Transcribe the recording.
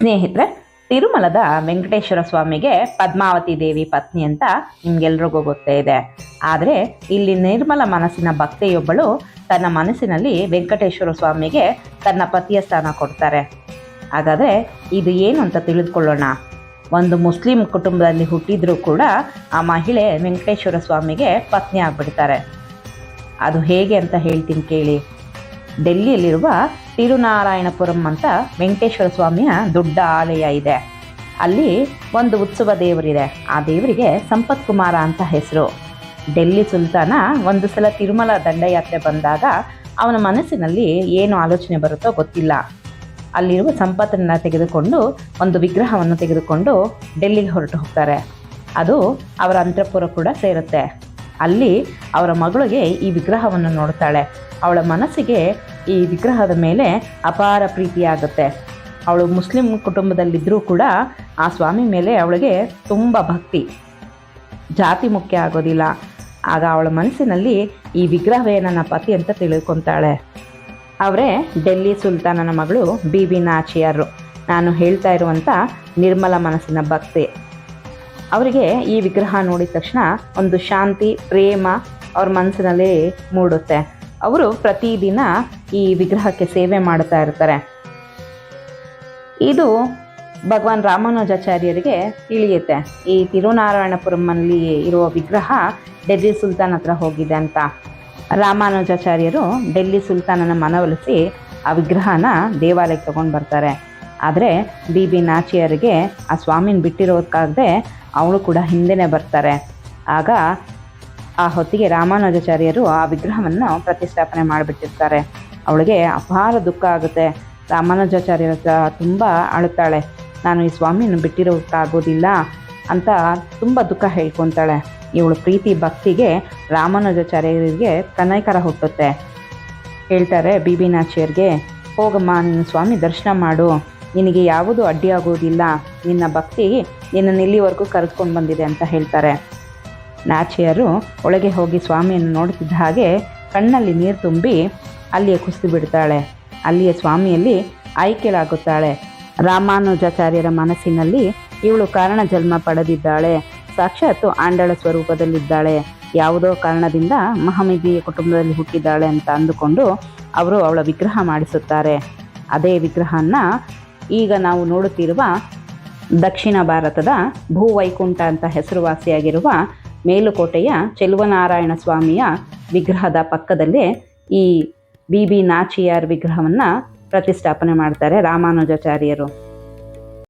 ಸ್ನೇಹಿತರೆ, ತಿರುಮಲದ ವೆಂಕಟೇಶ್ವರ ಸ್ವಾಮಿಗೆ ಪದ್ಮಾವತಿ ದೇವಿ ಪತ್ನಿ ಅಂತ ನಿಮ್ಗೆಲ್ರಿಗೂ ಗೊತ್ತೇ ಇದೆ. ಆದರೆ ಇಲ್ಲಿ ನಿರ್ಮಲ ಮನಸ್ಸಿನ ಭಕ್ತೆಯೊಬ್ಬಳು ತನ್ನ ಮನಸ್ಸಿನಲ್ಲಿ ವೆಂಕಟೇಶ್ವರ ಸ್ವಾಮಿಗೆ ತನ್ನ ಪತಿಯ ಸ್ಥಾನ ಕೊಡ್ತಾರೆ. ಹಾಗಾದರೆ ಇದು ಏನು ಅಂತ ತಿಳಿದುಕೊಳ್ಳೋಣ. ಒಂದು ಮುಸ್ಲಿಂ ಕುಟುಂಬದಲ್ಲಿ ಹುಟ್ಟಿದ್ರೂ ಕೂಡ ಆ ಮಹಿಳೆ ವೆಂಕಟೇಶ್ವರ ಸ್ವಾಮಿಗೆ ಪತ್ನಿ ಆಗ್ಬಿಡ್ತಾರೆ. ಅದು ಹೇಗೆ ಅಂತ ಹೇಳ್ತೀನಿ ಕೇಳಿ. ಡೆಲ್ಲಿಯಲ್ಲಿರುವ ತಿರುನಾರಾಯಣಪುರಂ ಅಂತ ವೆಂಕಟೇಶ್ವರ ಸ್ವಾಮಿಯ ದೊಡ್ಡ ಆಲಯ ಇದೆ. ಅಲ್ಲಿ ಒಂದು ಉತ್ಸವ ದೇವರಿದೆ. ಆ ದೇವರಿಗೆ ಸಂಪತ್ ಕುಮಾರ ಅಂತ ಹೆಸರು. ಡೆಲ್ಲಿ ಸುಲ್ತಾನ ಒಂದು ಸಲ ತಿರುಮಲ ದಂಡಯಾತ್ರೆ ಬಂದಾಗ ಅವನ ಮನಸ್ಸಿನಲ್ಲಿ ಏನು ಆಲೋಚನೆ ಬರುತ್ತೋ ಗೊತ್ತಿಲ್ಲ. ಅಲ್ಲಿರುವ ಸಂಪತ್ತನ್ನು ತೆಗೆದುಕೊಂಡು, ಒಂದು ವಿಗ್ರಹವನ್ನು ತೆಗೆದುಕೊಂಡು ಡೆಲ್ಲಿಗೆ ಹೊರಟು ಹೋಗ್ತಾರೆ. ಅದು ಅವರ ಅಂತಃಪುರ ಕೂಡ ಸೇರುತ್ತೆ. ಅಲ್ಲಿ ಅವರ ಮಗಳಿಗೆ ಈ ವಿಗ್ರಹವನ್ನು ನೋಡ್ತಾಳೆ. ಅವಳ ಮನಸ್ಸಿಗೆ ಈ ವಿಗ್ರಹದ ಮೇಲೆ ಅಪಾರ ಪ್ರೀತಿಯಾಗುತ್ತೆ ಅವಳು ಮುಸ್ಲಿಂ ಕುಟುಂಬದಲ್ಲಿದ್ದರೂ ಕೂಡ ಆ ಸ್ವಾಮಿ ಮೇಲೆ ಅವಳಿಗೆ ತುಂಬ ಭಕ್ತಿ. ಜಾತಿ ಮುಖ್ಯ ಆಗೋದಿಲ್ಲ. ಆಗ ಅವಳ ಮನಸ್ಸಿನಲ್ಲಿ ಈ ವಿಗ್ರಹವೇ ನನ್ನ ಪತಿ ಅಂತ ತಿಳ್ಕೊತಾಳೆ. ಅವರೇ, ಡೆಲ್ಲಿ ಸುಲ್ತಾನನ ಮಗಳು ಬಿ ಬಿ ನಾಚಿಯರು ನಾನು ಹೇಳ್ತಾ ಇರುವಂಥ ನಿರ್ಮಲ ಮನಸ್ಸಿನ ಭಕ್ತಿ. ಅವರಿಗೆ ಈ ವಿಗ್ರಹ ನೋಡಿದ ತಕ್ಷಣ ಒಂದು ಶಾಂತಿ, ಪ್ರೇಮ ಅವ್ರ ಮನಸ್ಸಿನಲ್ಲಿ ಮೂಡುತ್ತೆ. ಅವರು ಪ್ರತಿದಿನ ಈ ವಿಗ್ರಹಕ್ಕೆ ಸೇವೆ ಮಾಡ್ತಾ ಇರ್ತಾರೆ. ಇದು ಭಗವಾನ್ ರಾಮಾನುಜಾಚಾರ್ಯರಿಗೆ ತಿಳಿಯುತ್ತೆ. ಈ ತಿರುನಾರಾಯಣಪುರಮಲ್ಲಿ ಇರುವ ವಿಗ್ರಹ ಡೆಲ್ಲಿ ಸುಲ್ತಾನ್ ಹತ್ರ ಹೋಗಿದೆ ಅಂತ. ರಾಮಾನುಜಾಚಾರ್ಯರು ಡೆಲ್ಲಿ ಸುಲ್ತಾನನ ಮನವೊಲಿಸಿ ಆ ವಿಗ್ರಹನ ದೇವಾಲಯಕ್ಕೆ ತಗೊಂಡು ಬರ್ತಾರೆ. ಆದರೆ ಬಿ ಬಿ ನಾಚಿಯರಿಗೆ ಆ ಸ್ವಾಮಿನ ಬಿಟ್ಟಿರೋದಕ್ಕಾಗದೆ ಅವಳು ಕೂಡ ಹಿಂದೆನೇ ಬರ್ತಾರೆ. ಆಗ ಆ ಹೊತ್ತಿಗೆ ರಾಮಾನುಜಾಚಾರ್ಯರು ಆ ವಿಗ್ರಹವನ್ನು ಪ್ರತಿಷ್ಠಾಪನೆ ಮಾಡಿಬಿಟ್ಟಿರ್ತಾರೆ. ಅವಳಿಗೆ ಅಪಾರ ದುಃಖ ಆಗುತ್ತೆ. ರಾಮಾನುಜಾಚಾರ್ಯರ ಹತ್ರ ತುಂಬ ಅಳುತ್ತಾಳೆ. ನಾನು ಈ ಸ್ವಾಮಿಯನ್ನು ಬಿಟ್ಟಿರೋಕ್ಕಾಗೋದಿಲ್ಲ ಅಂತ ತುಂಬ ದುಃಖ ಹೇಳ್ಕೊತಾಳೆ. ಇವಳು ಪ್ರೀತಿ ಭಕ್ತಿಗೆ ರಾಮಾನುಜಾಚಾರ್ಯರಿಗೆ ಕನೈಕರ ಹುಟ್ಟುತ್ತೆ. ಹೇಳ್ತಾರೆ ಬಿ ಬಿ ನಾಚಿಯರ್ಗೆ, ಹೋಗಮ್ಮ, ನೀನು ಸ್ವಾಮಿ ದರ್ಶನ ಮಾಡು. ನಿನಗೆ ಯಾವುದು ಅಡ್ಡಿಯಾಗುವುದಿಲ್ಲ. ನಿನ್ನ ಭಕ್ತಿ ನಿನ್ನನ್ನು ಇಲ್ಲಿವರೆಗೂ ಕರೆದುಕೊಂಡು ಬಂದಿದೆ ಅಂತ ಹೇಳ್ತಾರೆ. ನಾಚಿಯರು ಒಳಗೆ ಹೋಗಿ ಸ್ವಾಮಿಯನ್ನು ನೋಡುತ್ತಿದ್ದ ಹಾಗೆ ಕಣ್ಣಲ್ಲಿ ನೀರು ತುಂಬಿ ಅಲ್ಲಿಯೇ ಕುಸಿದು ಬಿಡ್ತಾಳೆ. ಅಲ್ಲಿಯ ಸ್ವಾಮಿಯಲ್ಲಿ ಆಯ್ಕೆಳಾಗುತ್ತಾಳೆ. ರಾಮಾನುಜಾಚಾರ್ಯರ ಮನಸ್ಸಿನಲ್ಲಿ ಇವಳು ಕಾರಣ ಜನ್ಮ ಪಡೆದಿದ್ದಾಳೆ. ಸಾಕ್ಷಾತ್ ಆಂಡಳ ಸ್ವರೂಪದಲ್ಲಿದ್ದಾಳೆ. ಯಾವುದೋ ಕಾರಣದಿಂದ ಮಹಮಿದಿಯ ಕುಟುಂಬದಲ್ಲಿ ಹುಟ್ಟಿದ್ದಾಳೆ ಅಂತ ಅಂದುಕೊಂಡು ಅವರು ಅವಳ ವಿಗ್ರಹ ಮಾಡಿಸುತ್ತಾರೆ. ಅದೇ ವಿಗ್ರಹನ ಈಗ ನಾವು ನೋಡುತ್ತಿರುವ ದಕ್ಷಿಣ ಭಾರತದ ಭೂವೈಕುಂಠ ಅಂತ ಹೆಸರುವಾಸಿಯಾಗಿರುವ ಮೇಲುಕೋಟೆಯ ಚೆಲುವನಾರಾಯಣ ಸ್ವಾಮಿಯ ವಿಗ್ರಹದ ಪಕ್ಕದಲ್ಲೇ ಈ ಬಿ ಬಿ ನಾಚಿಯಾರ್ ವಿಗ್ರಹವನ್ನು ಪ್ರತಿಷ್ಠಾಪನೆ ಮಾಡ್ತಾರೆ ರಾಮಾನುಜಾಚಾರ್ಯರು.